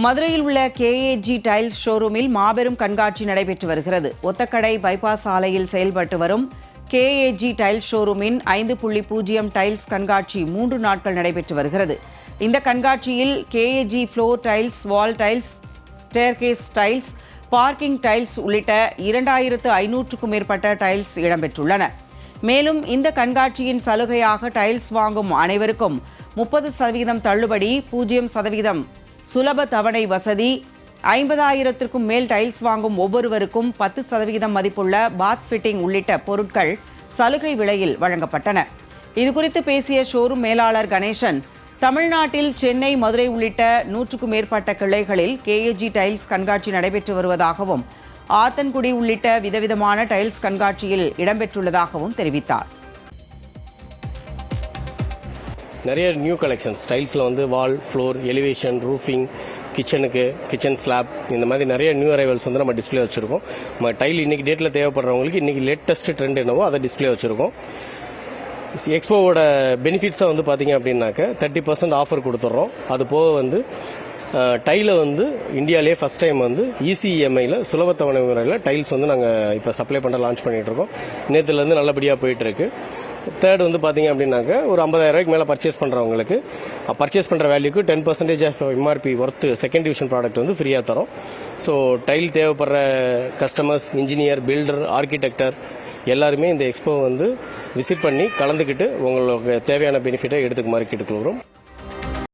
மதுரையில் உள்ள KAG tiles ஷோரூமில் மாபெரும் கண்காட்சி நடைபெற்று வருகிறது. ஒத்தக்கடை பைபாஸ் சாலையில் செயல்பட்டு வரும் கேஏஜி டைல்ஸ் ஷோரூமின் ஐந்து புள்ளி பூஜ்ஜியம் டைல்ஸ் கண்காட்சி மூன்று நாட்கள் நடைபெற்று வருகிறது. இந்த கண்காட்சியில் KAG floor tiles wall tiles staircase tiles parking tiles உள்ளிட்ட இரண்டாயிரத்து ஐநூற்றுக்கும் மேற்பட்ட டைல்ஸ் இடம்பெற்றுள்ளன. மேலும் இந்த கண்காட்சியின் சலுகையாக டைல்ஸ் வாங்கும் அனைவருக்கும் முப்பது சதவீதம் தள்ளுபடி பூஜ்ஜியம் சதவீதம் சுலப தவணை வசதி ஐம்பதாயிரத்திற்கும் மேல் டைல்ஸ் வாங்கும் ஒவ்வொருவருக்கும் பத்து சதவீதம் மதிப்புள்ள பாத் ஃபிட்டிங் உள்ளிட்ட பொருட்கள் சலுகை விலையில் வழங்கப்பட்டன. இதுகுறித்து பேசிய ஷோரூம் மேலாளர் கணேசன் தமிழ்நாட்டில் சென்னை மதுரை உள்ளிட்ட நூற்றுக்கும் மேற்பட்ட கிளைகளில் கேஏஜி டைல்ஸ் கண்காட்சி நடைபெற்று வருவதாகவும் ஆத்தன்குடி உள்ளிட்ட விதவிதமான டைல்ஸ் கண்காட்சியில் இடம்பெற்றுள்ளதாகவும் தெரிவித்தார். நிறைய நியூ கலெக்ஷன்ஸ் ஸ்டைல்ஸில் வந்து வால் ஃப்ளோர் எலிவேஷன் ரூஃபிங் கிச்சனுக்கு கிச்சன் ஸ்லாப் இந்த மாதிரி நிறைய நியூ அரைவல்ஸ் வந்து நம்ம டிஸ்ப்ளே வச்சுருக்கோம். நம்ம டைல் இன்றைக்கி டேட்டில் தேவைப்படுறவங்களுக்கு இன்றைக்கி லேட்டஸ்ட் ட்ரெண்ட் என்னவோ அதை டிஸ்ப்ளே வச்சுருக்கோம். எக்ஸ்போவோட பெனிஃபிட்ஸாக வந்து பார்த்தீங்க அப்படின்னாக்க தேர்ட்டி பர்சன்ட் ஆஃபர் கொடுத்துட்றோம் அது போக வந்து டைலை வந்து இந்தியாவிலே ஃபஸ்ட் டைம் வந்து இசிஎம்ஐயில் இசிஇஎம்ஐயில் சுலபத்தவணை முறையில் டைல்ஸ் வந்து நாங்கள் இப்போ சப்ளை பண்ண லான்ச் பண்ணிகிட்ருக்கோம் நேற்றுலேருந்து நல்லபடியாக போயிட்டுருக்கு தேர்ட் வந்து பார்த்தீங்க அப்படின்னாக்க ஒரு ஐம்பதாயிரம் ரூபாய்க்கு மேலே பர்ச்சேஸ் பண்ணுறவங்களுக்கு பர்ச்சேஸ் பண்ணுற வேல்யூக்கு ten percentage off MRP worth second division product வந்து ஃப்ரீயாக தரோம். ஸோ டைல் தேவைப்படுற கஸ்டமர்ஸ் இன்ஜினியர் பில்டர் ஆர்கிடெக்டர் எல்லாருமே இந்த எக்ஸ்போ வந்து விசிட் பண்ணி கலந்துக்கிட்டு உங்களுக்கு தேவையான பெனிஃபிட்டை எடுத்துக்குமாறு கேட்டுக்கொள்கிறோம்